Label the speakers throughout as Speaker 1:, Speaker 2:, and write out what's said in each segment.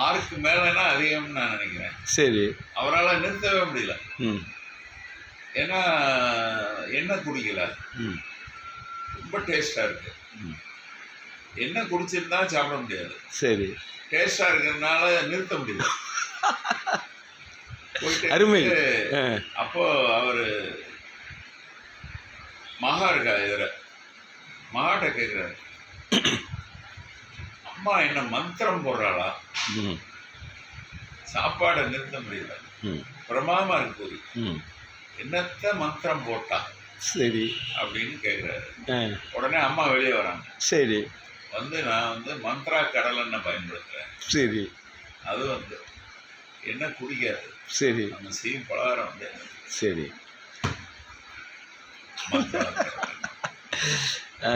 Speaker 1: ஆறுக்கு மேலனா அதிகம்னு நான் நினைக்கிறேன்.
Speaker 2: சரி.
Speaker 1: அவரால் நிறுத்தவே முடியல.
Speaker 2: ம்.
Speaker 1: ஏன்னா எண்ணெய் குடிக்கல. ரொம்ப டேஸ்டாக இருக்கு. எண்ணெய் குடிச்சிருந்தா சாப்பிட முடியாது.
Speaker 2: சரி.
Speaker 1: டேஸ்டாக இருக்கிறதுனால நிறுத்த முடியல.
Speaker 2: அருமை.
Speaker 1: அப்போ அவர் மகா இருக்கா இதில் மகாட்ட கேட்குறாரு அம்மா என்ன மந்திரம் போடுறாளா? சாப்பாடை நிறுத்த முடியல.
Speaker 2: ம்.
Speaker 1: பிரமாதமா இருக்கு என்னத்த மந்திரம் போட்டா?
Speaker 2: சரி.
Speaker 1: அப்படின்னு கேட்குறாரு உடனே அம்மா வெளியே வராங்க.
Speaker 2: சரி.
Speaker 1: வந்து நான் வந்து மந்த்ரா கடலெண்ணெய் பயன்படுத்துகிறேன்
Speaker 2: சரி.
Speaker 1: அது வந்து என்ன குடிக்காது.
Speaker 2: சரி.
Speaker 1: நம்ம செய்யும் பலகாரம் வந்து
Speaker 2: சரி.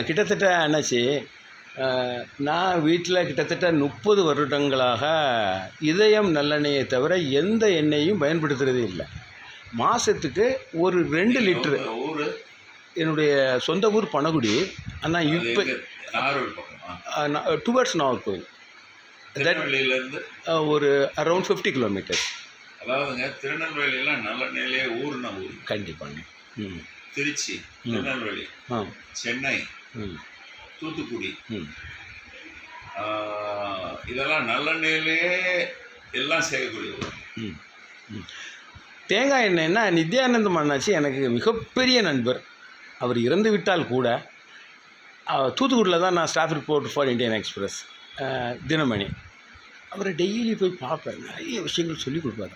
Speaker 2: கிட்டத்தட்ட என்னாச்சு? நான் வீட்டில் கிட்டத்தட்ட முப்பது வருடங்களாக இதயம் நல்லெண்ணெயை தவிர எந்த எண்ணெயும் பயன்படுத்துகிறதே இல்லை. மாதத்துக்கு ஒரு ரெண்டு லிட்ரு. என்னுடைய சொந்த ஊர் பனகுடி. ஆனால் இப்போ டுவர்ட்ஸ் நாகர்கோவில்.
Speaker 1: திருநெல்வேலியிலேருந்து?
Speaker 2: ஒரு அரௌண்ட் ஃபிஃப்டி கிலோமீட்டர்ஸ்
Speaker 1: அதாவதுங்க திருநெல்வேலியெல்லாம் நல்லெண்ணெயிலே ஊர்ன ஊர்.
Speaker 2: கண்டிப்பாங்க. ம்.
Speaker 1: திருச்சி திருநெல்வேலி சென்னை.
Speaker 2: ம்.
Speaker 1: தூத்துக்குடி. இதெல்லாம் நல்லெண்ணெயிலே எல்லாம் செய்யக்கூடிய ஊர்
Speaker 2: ம். ம். தேங்காய் எண்ணெய்னா நித்யானந்தம் அண்ணாச்சி எனக்கு மிகப்பெரிய நண்பர். அவர் இறந்து விட்டால் கூட தூத்துக்குடியில் தான் நான் staff reporter for Indian Express Dinamani. அவரை டெய்லி போய் பார்ப்பேன். நிறைய விஷயங்கள் சொல்லிக் கொடுப்பாரு.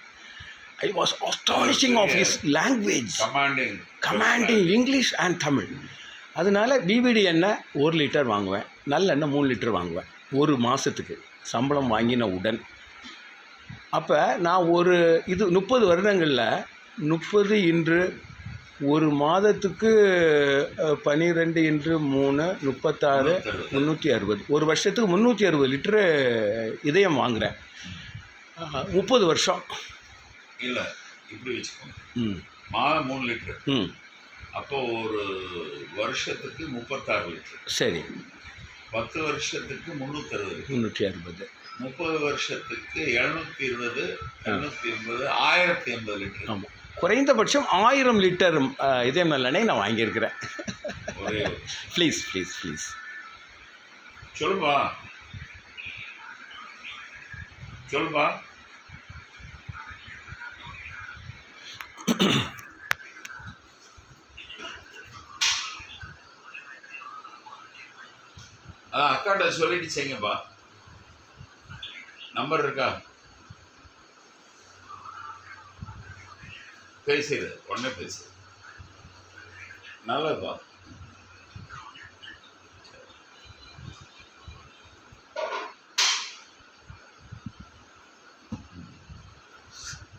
Speaker 2: I was astonishing of his language
Speaker 1: commanding
Speaker 2: commanding English and Tamil அதனால பிபிடி எண்ணெய் ஒரு லிட்டர் வாங்குவேன். நல்லெண்ணெய் மூணு லிட்டர் வாங்குவேன். ஒரு மாதத்துக்கு சம்பளம் வாங்கின உடன். அப்போ நான் ஒரு இது முப்பது வருடங்களில் முப்பது இன்று ஒரு மாதத்துக்கு பன்னிரெண்டு இன்று மூணு முப்பத்தாறு முந்நூற்றி அறுபது. ஒரு வருஷத்துக்கு முந்நூற்றி அறுபது லிட்டரு இதயம் வாங்குகிறேன் முப்பது வருஷம்.
Speaker 1: இல்லை இப்படி வச்சுக்கோங்க.
Speaker 2: ம்.
Speaker 1: மாதம் மூணு லிட்டர்.
Speaker 2: ம்.
Speaker 1: அப்போ ஒரு வருஷத்துக்கு முப்பத்தாறு லிட்டர்.
Speaker 2: சரி.
Speaker 1: பத்து வருஷத்துக்கு முந்நூற்றறுபது
Speaker 2: முந்நூற்றி அறுபது.
Speaker 1: முப்பது வருஷத்துக்கு எழுநூத்தி இருபது எழுநூத்தி எண்பது ஆயிரத்தி எண்பது லிட்டர்.
Speaker 2: ஆமாம் குறைந்தபட்சம் ஆயிரம் லிட்டர் இதயம் நல்லெண்ணெய் நான் வாங்கியிருக்கிறேன். ப்ளீஸ் ப்ளீஸ் ப்ளீஸ்
Speaker 1: சொல்லுப்பா சொல்லுப்பா அதான் அக்காட்ட சொல்லிட்டு செய்யுங்கப்பா. நம்பர் இருக்கா? பேசிடு உடனே பேசு. நல்லதுப்பா.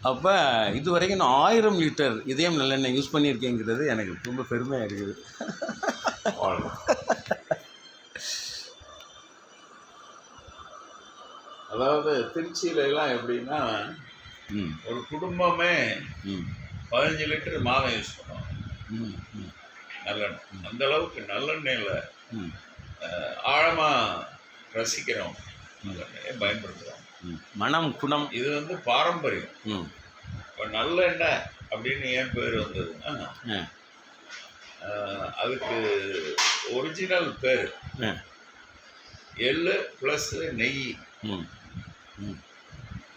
Speaker 2: அப்போ இது வரைக்கும் நான் ஆயிரம் லிட்டர் இதயம் நல்லெண்ணெய் யூஸ் பண்ணியிருக்கேங்கிறது எனக்கு ரொம்ப பெருமையாக இருக்குது.
Speaker 1: அதாவது திருச்சியில எல்லாம் எப்படின்னா ஒரு குடும்பமே பதினஞ்சு லிட்டர் மாதம் யூஸ் பண்ணுவாங்க. நல்லெண்ணெய். அந்த அளவுக்கு நல்லெண்ணெயில் ஆழமாக ரசிக்கிறோம். நல்லெண்ணெயை பயன்படுத்துகிறோம்
Speaker 2: மனம் குணம்.
Speaker 1: இது வந்து பாரம்பரியம். இப்போ நல்லெண்ணெய் அப்படின்னு ஏன் பேர் வந்ததுன்னா அதுக்கு ஒரிஜினல் பேர். எள்ளு ப்ளஸ் நெய்.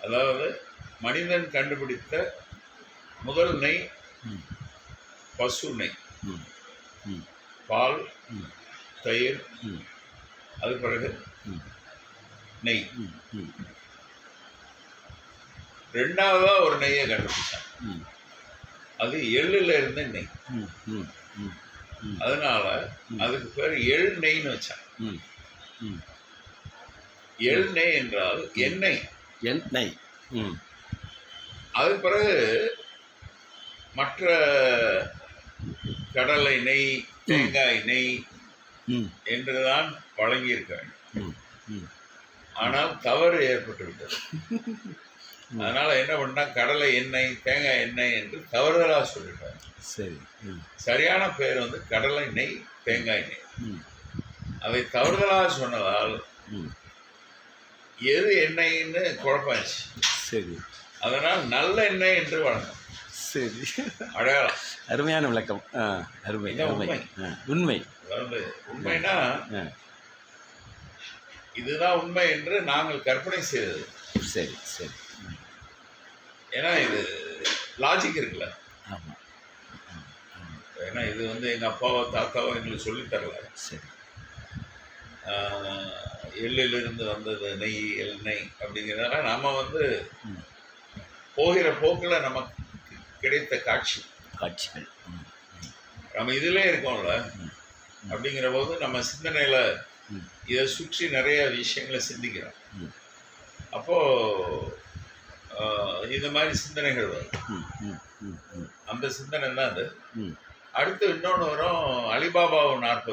Speaker 1: அதாவது மனிதன் கண்டுபிடித்த முதல் நெய் பசு நெய். பால் தயிர் அது பிறகு நெய்.
Speaker 2: ம். ம்.
Speaker 1: ரெண்டாவதா ஒரு நெய்யை கண்டுபிடிச்சான். அது எள்ளுல இருந்த நெய். அதனால அதுக்கு பேர் எள் நெய்ன்னு வச்சான். நெய் என்றால் எண்ணெய்.
Speaker 2: எண்ணெய். ம்.
Speaker 1: அது பிறகு மற்ற கடலை நெய் தேங்காய் நெய்
Speaker 2: ம்.
Speaker 1: என்றுதான் வழங்கியிருக்க வேண்டும் ஆனால் தவறு ஏற்பட்டு விட்டது. அதனால என்ன பண்ணா கடலை எண்ணெய் தேங்காய் எண்ணெய் என்று தவறுதலாக சொல்லிட்டாங்க.
Speaker 2: சரி.
Speaker 1: சரியான பேர் வந்து கடலை நெய் தேங்காய் நெய்.
Speaker 2: ம்.
Speaker 1: அதை தவறுதலாக சொன்னதால்
Speaker 2: ம்.
Speaker 1: எது எண்ணெய்ன்னு குழப்பாச்சு
Speaker 2: சரி.
Speaker 1: அதனால் நல்ல எண்ணெய் என்று வழங்கும்.
Speaker 2: சரி.
Speaker 1: அடையாளம்.
Speaker 2: அருமையான விளக்கம். அருமை அருமை.
Speaker 1: உண்மை. உண்மைனா இதுதான் உண்மை என்று நாங்கள் கற்பனை செய்தது.
Speaker 2: சரி சரி.
Speaker 1: ஏன்னா இது லாஜிக் இருக்குல்ல.
Speaker 2: ஆமாம்
Speaker 1: ஏன்னா இது வந்து எங்கள் அப்பாவோ தாத்தாவோ எங்களுக்கு சொல்லித் தரல.
Speaker 2: சரி.
Speaker 1: எள்ளிலிருந்து வந்தது நெய் எண்ணெய் அப்படிங்கிறதால நம்ம வந்து. போகிற போக்கில் நமக்கு கிடைத்த காட்சி.
Speaker 2: காட்சிகள்.
Speaker 1: நம்ம இதிலே இருக்கோம்ல. அப்படிங்கிற போது நம்ம சிந்தனையில். இதை சுற்றி நிறைய விஷயங்களை சிந்திக்கிறோம். அப்போது இந்த மாதிரி சிந்தனைகள் வரும். அந்த சிந்தனை தான் அது அடுத்து இன்னொன்று வரும் அலிபாபாவும் நாற்பது